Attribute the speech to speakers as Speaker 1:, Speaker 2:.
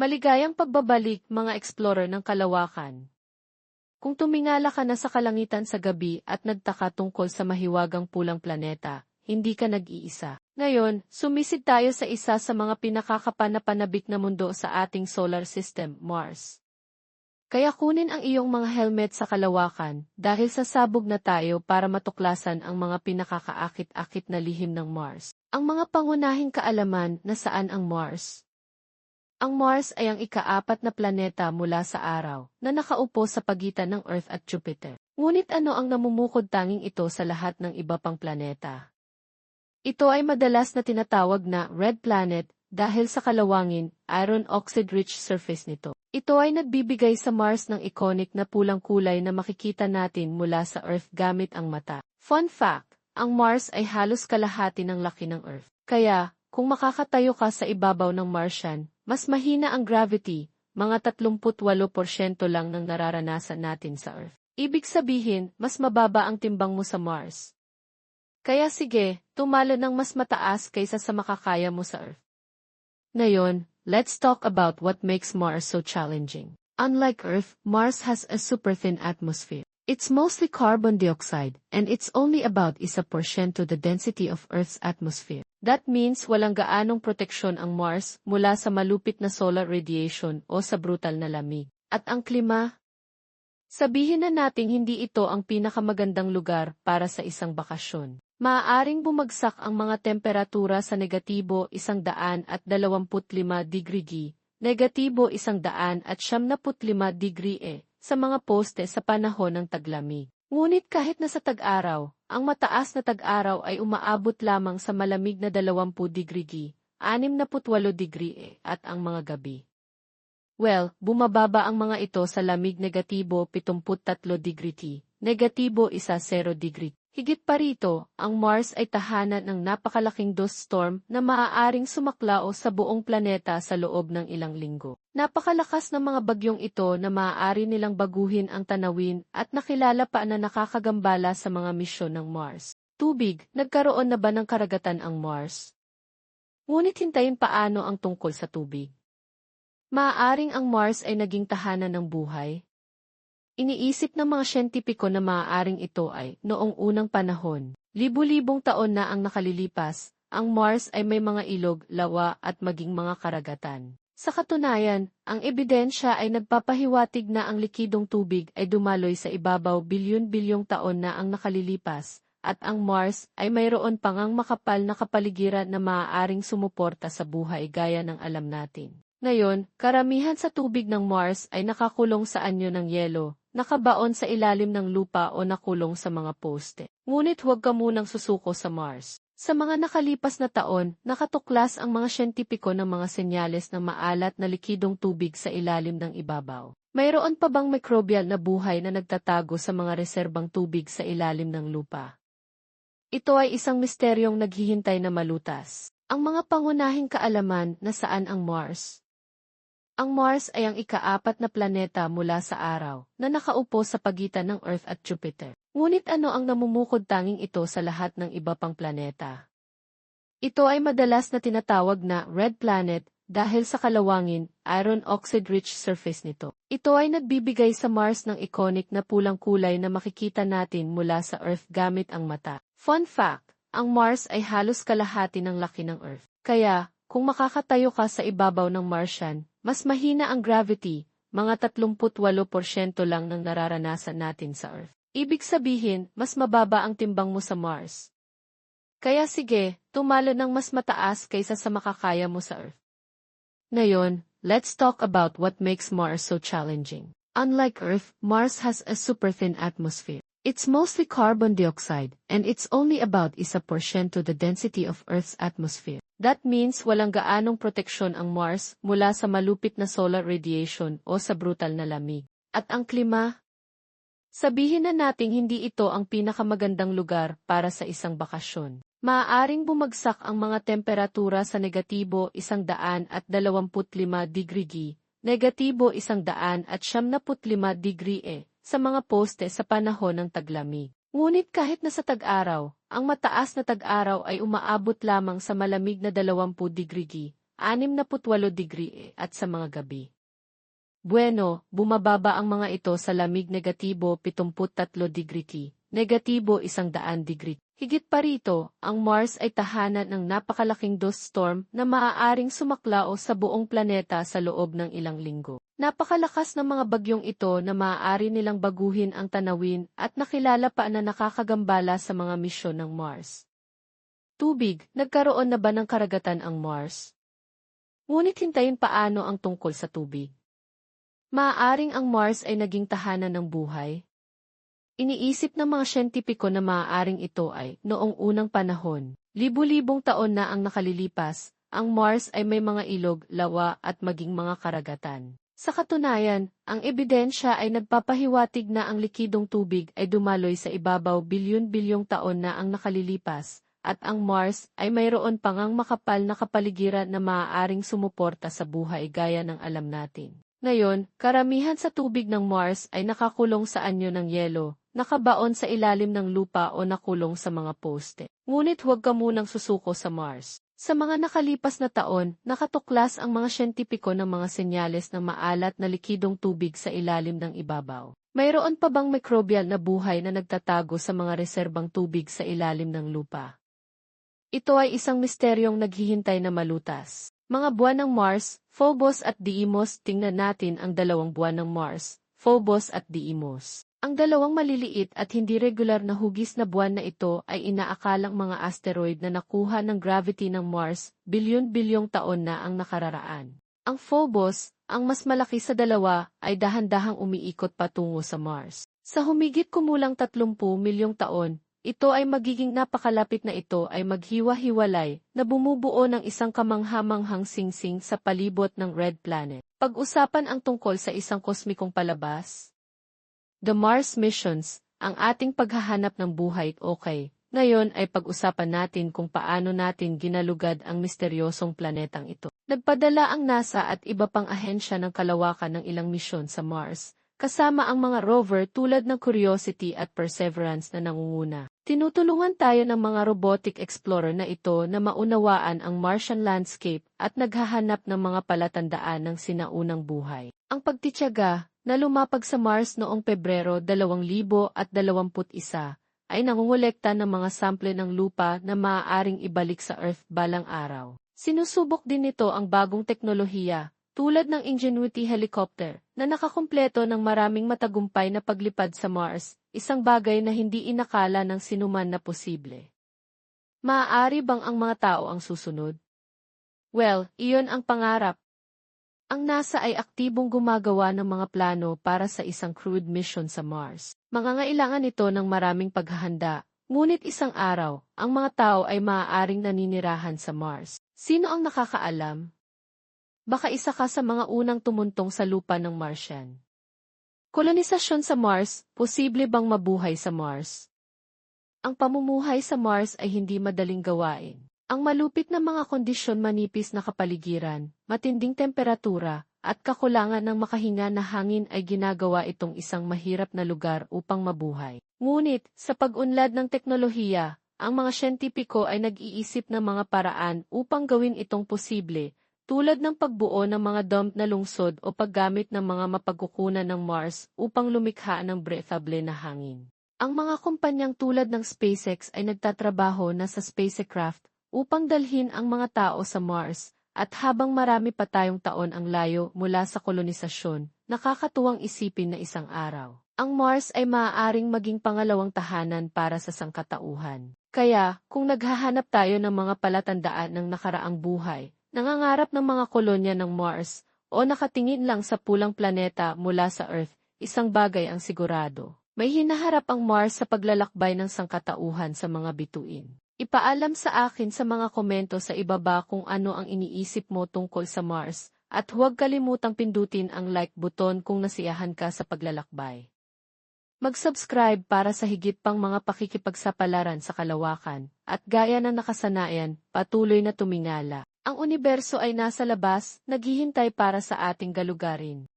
Speaker 1: Maligayang pagbabalik mga explorer ng kalawakan. Kung tumingala ka na sa kalangitan sa gabi at nagtaka tungkol sa mahiwagang pulang planeta, hindi ka nag-iisa. Ngayon, sumisid tayo sa isa sa mga pinakakapanapanabik na mundo sa ating solar system, Mars. Kaya kunin ang iyong mga helmet sa kalawakan dahil sasabog na tayo para matuklasan ang mga pinakakaakit-akit na lihim ng Mars. Ang mga pangunahing kaalaman na saan ang Mars. Ang Mars ay ang ikaapat na planeta mula sa araw na nakaupo sa pagitan ng Earth at Jupiter. Ngunit ano ang namumukod tanging ito sa lahat ng iba pang planeta? Ito ay madalas na tinatawag na red planet dahil sa kalawangin, iron oxide-rich surface nito. Ito ay nagbibigay sa Mars ng iconic na pulang kulay na makikita natin mula sa Earth gamit ang mata. Fun fact, ang Mars ay halos kalahati ng laki ng Earth. Kaya, kung makakatayo ka sa ibabaw ng Martian, mas mahina ang gravity, mga 38% lang ng nararanasan natin sa Earth. Ibig sabihin, mas mababa ang timbang mo sa Mars. Kaya sige, tumalo ng mas mataas kaysa sa makakaya mo sa Earth. Ngayon, let's talk about what makes Mars so challenging. Unlike Earth, Mars has a super thin atmosphere. It's mostly carbon dioxide, and it's only about isa porsyento the density of Earth's atmosphere. That means walang gaanong proteksyon ang Mars mula sa malupit na solar radiation o sa brutal na lamig. At ang klima? Sabihin na nating hindi ito ang pinakamagandang lugar para sa isang bakasyon. Maaaring bumagsak ang mga temperatura sa negatibo isang daan at 25 degree G, negatibo isang daan at 75 degree E, sa mga poste sa panahon ng taglamig. Ngunit kahit na sa tag-araw, ang mataas na tag-araw ay umaabot lamang sa malamig na 20 degree G, 68 degree E, at ang mga gabi. Well, bumababa ang mga ito sa lamig negatibo 73 degree T, negatibo 10 degree. Higit pa rito, ang Mars ay tahanan ng napakalaking dust storm na maaaring sumaklao sa buong planeta sa loob ng ilang linggo. Napakalakas ng mga bagyong ito na maaari nilang baguhin ang tanawin at nakilala pa na nakakagambala sa mga misyon ng Mars. Tubig, nagkaroon na ba ng karagatan ang Mars? Ngunit hintayin paano ang tungkol sa tubig. Maaaring ang Mars ay naging tahanan ng buhay, Iniisip ng mga siyentipiko na maaaring ito ay, noong unang panahon, libu-libong taon na ang nakalilipas, ang Mars ay may mga ilog, lawa at maging mga karagatan. Sa katunayan, ang ebidensya ay nagpapahiwatig na ang likidong tubig ay dumaloy sa ibabaw bilyon-bilyong taon na ang nakalilipas, at ang Mars ay mayroon pangang makapal na kapaligiran na maaaring sumuporta sa buhay gaya ng alam natin. Ngayon, karamihan sa tubig ng Mars ay nakakulong sa anyo ng yelo, nakabaon sa ilalim ng lupa o nakulong sa mga poste. Ngunit huwag ka munang susuko sa Mars. Sa mga nakalipas na taon, nakatuklas ang mga siyentipiko ng mga senyales ng maalat na likidong tubig sa ilalim ng ibabaw. Mayroon pa bang microbial na buhay na nagtatago sa mga reserbang tubig sa ilalim ng lupa? Ito ay isang misteryong naghihintay na malutas. Ang mga pangunahing kaalaman na saan ang Mars, ang Mars ay ang ikaapat na planeta mula sa araw na nakaupo sa pagitan ng Earth at Jupiter. Ngunit ano ang namumukod tanging ito sa lahat ng iba pang planeta? Ito ay madalas na tinatawag na red planet dahil sa kalawangin, iron oxide-rich surface nito. Ito ay nagbibigay sa Mars ng iconic na pulang kulay na makikita natin mula sa Earth gamit ang mata. Fun fact, ang Mars ay halos kalahati ng laki ng Earth. Kaya, kung makakatayo ka sa ibabaw ng Martian, mas mahina ang gravity, mga 38% lang ng nararanasan natin sa Earth. Ibig sabihin, mas mababa ang timbang mo sa Mars. Kaya sige, tumalo ng mas mataas kaysa sa makakaya mo sa Earth. Ngayon, let's talk about what makes Mars so challenging. Unlike Earth, Mars has a super thin atmosphere. It's mostly carbon dioxide, and it's only about isa porsyento the density of Earth's atmosphere. That means walang gaanong proteksyon ang Mars mula sa malupit na solar radiation o sa brutal na lamig. At ang klima? Sabihin na nating hindi ito ang pinakamagandang lugar para sa isang bakasyon. Maaaring bumagsak ang mga temperatura sa negatibo isang daan at 25 degree G, negatibo isang daan at 75 degree E, sa mga poste sa panahon ng taglamig. Ngunit kahit na sa tag-araw, ang mataas na tag-araw ay umaabot lamang sa malamig na 20 degree G, 68 degree at sa mga gabi. Bueno, bumababa ang mga ito sa lamig negatibo 73 degree negatibo 100 degree. Higit pa rito, ang Mars ay tahanan ng napakalaking dust storm na maaaring sumaklao sa buong planeta sa loob ng ilang linggo. Napakalakas ng mga bagyong ito na maaari nilang baguhin ang tanawin at nakilala pa na nakakagambala sa mga misyon ng Mars. Tubig, nagkaroon na ba ng karagatan ang Mars? Ngunit hintayin paano ang tungkol sa tubig. Maaaring ang Mars ay naging tahanan ng buhay? Iniisip ng mga siyentipiko na maaaring ito ay, noong unang panahon, libu-libong taon na ang nakalilipas, ang Mars ay may mga ilog, lawa at maging mga karagatan. Sa katunayan, ang ebidensya ay nagpapahiwatig na ang likidong tubig ay dumaloy sa ibabaw bilyon-bilyong taon na ang nakalilipas, at ang Mars ay mayroon pangang makapal na kapaligiran na maaaring sumuporta sa buhay gaya ng alam natin. Ngayon, karamihan sa tubig ng Mars ay nakakulong sa anyo ng yelo, nakabaon sa ilalim ng lupa o nakulong sa mga poste. Ngunit huwag ka munang susuko sa Mars. Sa mga nakalipas na taon, nakatuklas ang mga siyentipiko ng mga senyales ng maalat na likidong tubig sa ilalim ng ibabaw. Mayroon pa bang microbial na buhay na nagtatago sa mga reserbang tubig sa ilalim ng lupa? Ito ay isang misteryong naghihintay na malutas. Mga buwan ng Mars, Phobos at Deimos, tingnan natin ang dalawang buwan ng Mars, Phobos at Deimos. Ang dalawang maliliit at hindi regular na hugis na buwan na ito ay inaakalang mga asteroid na nakuha ng gravity ng Mars, bilyon-bilyong taon na ang nakararaan. Ang Phobos, ang mas malaki sa dalawa, ay dahan-dahang umiikot patungo sa Mars. Sa humigit kumulang 30 milyong taon, ito ay magiging napakalapit na ito ay maghiwa-hiwalay na bumubuo ng isang kamanghamanghang singsing sa palibot ng Red Planet. Pag-usapan ang tungkol sa isang kosmikong palabas, The Mars Missions, ang ating paghahanap ng buhay okay. Ngayon ay pag-usapan natin kung paano natin ginalugad ang misteryosong planetang ito. Nagpadala ang NASA at iba pang ahensya ng kalawakan ng ilang misyon sa Mars, kasama ang mga rover tulad ng Curiosity at Perseverance na nangunguna. Tinutulungan tayo ng mga robotic explorer na ito na maunawaan ang Martian landscape at naghahanap ng mga palatandaan ng sinaunang buhay. Ang pagtityaga, na lumapag sa Mars noong Pebrero 2021 ay nangungulekta ng mga sample ng lupa na maaaring ibalik sa Earth balang araw. Sinusubok din nito ang bagong teknolohiya, tulad ng Ingenuity helicopter, na nakakumpleto ng maraming matagumpay na paglipad sa Mars, isang bagay na hindi inakala ng sinuman na posible. Maaari bang ang mga tao ang susunod? Well, iyon ang pangarap, ang NASA ay aktibong gumagawa ng mga plano para sa isang crewed mission sa Mars. Mangangailangan ito ng maraming paghahanda, ngunit isang araw, ang mga tao ay maaaring naninirahan sa Mars. Sino ang nakakaalam? Baka isa ka sa mga unang tumuntong sa lupa ng Martian. Kolonisasyon sa Mars, posible bang mabuhay sa Mars? Ang pamumuhay sa Mars ay hindi madaling gawain. Ang malupit na mga kondisyon manipis na kapaligiran, matinding temperatura, at kakulangan ng makahinga na hangin ay ginagawa itong isang mahirap na lugar upang mabuhay. Ngunit, sa pag-unlad ng teknolohiya, ang mga siyentipiko ay nag-iisip ng mga paraan upang gawin itong posible, tulad ng pagbuo ng mga dump na lungsod o paggamit ng mga mapagkukunan ng Mars upang lumikha ng breathable na hangin. Ang mga kumpanyang tulad ng SpaceX ay nagtatrabaho na sa spacecraft upang dalhin ang mga tao sa Mars, at habang marami pa tayong taon ang layo mula sa kolonisasyon, nakakatuwang isipin na isang araw. Ang Mars ay maaaring maging pangalawang tahanan para sa sangkatauhan. Kaya, kung naghahanap tayo ng mga palatandaan ng nakaraang buhay, nangangarap ng mga kolonya ng Mars, o nakatingin lang sa pulang planeta mula sa Earth, isang bagay ang sigurado. May hinaharap ang Mars sa paglalakbay ng sangkatauhan sa mga bituin. Ipaalam sa akin sa mga komento sa ibaba kung ano ang iniisip mo tungkol sa Mars, at huwag kalimutang pindutin ang like button kung nasiyahan ka sa paglalakbay. Mag-subscribe para sa higit pang mga pakikipagsapalaran sa kalawakan, at gaya ng nakasanayan, patuloy na tumingala. Ang universo ay nasa labas, naghihintay para sa ating galugarin.